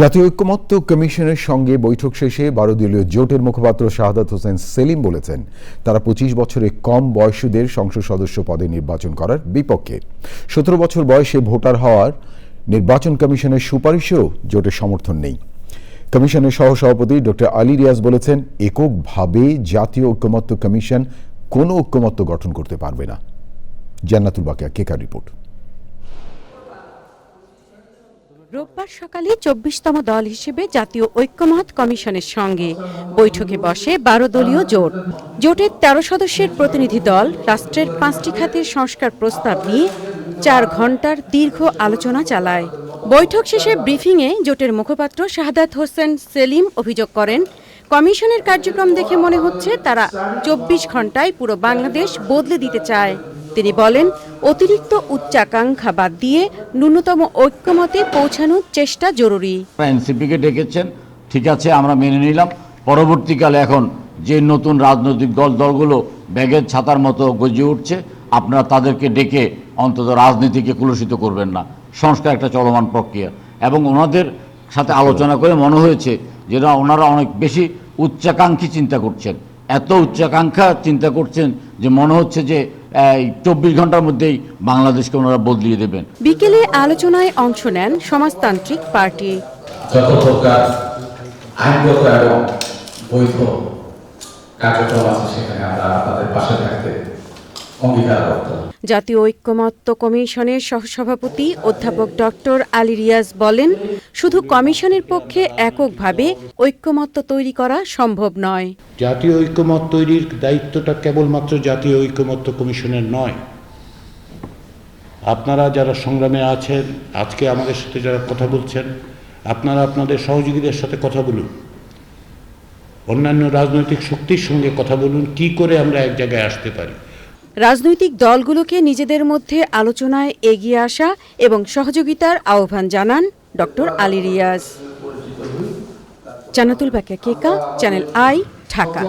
জাতীয় ঐক্যমত্য কমিশনের সঙ্গে বৈঠক শেষে বারো দলীয় জোটের মুখপাত্র শাহাদাত হোসেন সেলিম বলেছেন, তারা পঁচিশ বছরে কম বয়সীদের সংসদ সদস্য পদে নির্বাচন করার বিপক্ষে। সতেরো বছর বয়সে ভোটার হওয়ার নির্বাচন কমিশনের সুপারিশেও জোটের সমর্থন নেই। কমিশনের সহসভাপতি ডক্টর আলী রিয়াজ বলেছেন, এককভাবে জাতীয় ঐক্যমত্য কমিশন কোনো ঐক্যমত্য গঠন করতে পারবে না। জান্নাতুল বাকিয়া কেকার রিপোর্ট? রোববার সকালে চব্বিশতম দল হিসেবে জাতীয় ঐক্যমত কমিশনের সঙ্গে বৈঠকে বসে বারো দলীয় জোট। জোটের তেরো সদস্যের প্রতিনিধি দল রাষ্ট্রের পাঁচটি খাতের সংস্কার প্রস্তাব নিয়ে চার ঘণ্টার দীর্ঘ আলোচনা চালায়। বৈঠক শেষে ব্রিফিংয়ে জোটের মুখপাত্র শাহাদাত হোসেন সেলিম অভিযোগ করেন, কমিশনের কার্যক্রম দেখে মনে হচ্ছে তারা চব্বিশ ঘন্টায় পুরো বাংলাদেশ বদলে দিতে চায়। তিনি বলেন অতিরিক্ত উচ্চাকাঙ্ক্ষা বাদ দিয়ে ন্যূনতম ঐক্যমতে পৌঁছানোর চেষ্টা জরুরি। এনসিপিকে ডেকেছেন ঠিক আছে আমরা মেনে নিলাম। পরবর্তীকালে এখন যে নতুন রাজনৈতিক দল দলগুলো ব্যাগের ছাতার মতো গজিয়ে উঠছে আপনারা তাদেরকে ডেকে অন্তত রাজনীতিকে কলুষিত করবেন না। সংস্কার একটা চলমান প্রক্রিয়া। এবং ওনাদের সাথে আলোচনা করে মনে হয়েছে যে না, ওনারা অনেক বেশি উচ্চাকাঙ্ক্ষী চিন্তা করছেন। এত উচ্চাকাঙ্ক্ষা চিন্তা করছেন যে মনে হচ্ছে যে চব্বিশ ঘণ্টার মধ্যেই বাংলাদেশকে ওনারা বদলিয়ে দেবেন। বিকেলে আলোচনায় অংশ নেন সমাজতান্ত্রিক পার্টি। যত প্রকার আইনগত এবং বৈধ কার্যক্রম আছে সেখানে আমরা তাদের পাশে থাকতে জাতীয় ঐক্যমত্য কমিশনের সহসভাপতি অধ্যাপক ডক্টর আলী রিয়াজ বলেন শুধু কমিশনের পক্ষে এককভাবে ঐক্যমত্য তৈরি করা সম্ভব নয়। জাতীয় ঐক্যমত তৈরির দায়িত্বটা কেবলমাত্র জাতীয় ঐক্যমত্য কমিশনের নয়। আপনারা যারা সংগ্রামে আছেন আজকে আমাদের সাথে যারা কথা বলছেন আপনারা আপনাদের সহযোগীদের সাথে কথা বলুন। অন্যান্য রাজনৈতিক শক্তির সঙ্গে কথা বলুন কি করে আমরা এক জায়গায় আসতে পারি? রাজনৈতিক দলগুলোকে নিজেদের মধ্যে আলোচনায় এগিয়ে আসা এবং সহযোগিতার আহ্বান জানান doctor Ali Riaz. Jannatul Bakia Keka, channel I, Dhaka.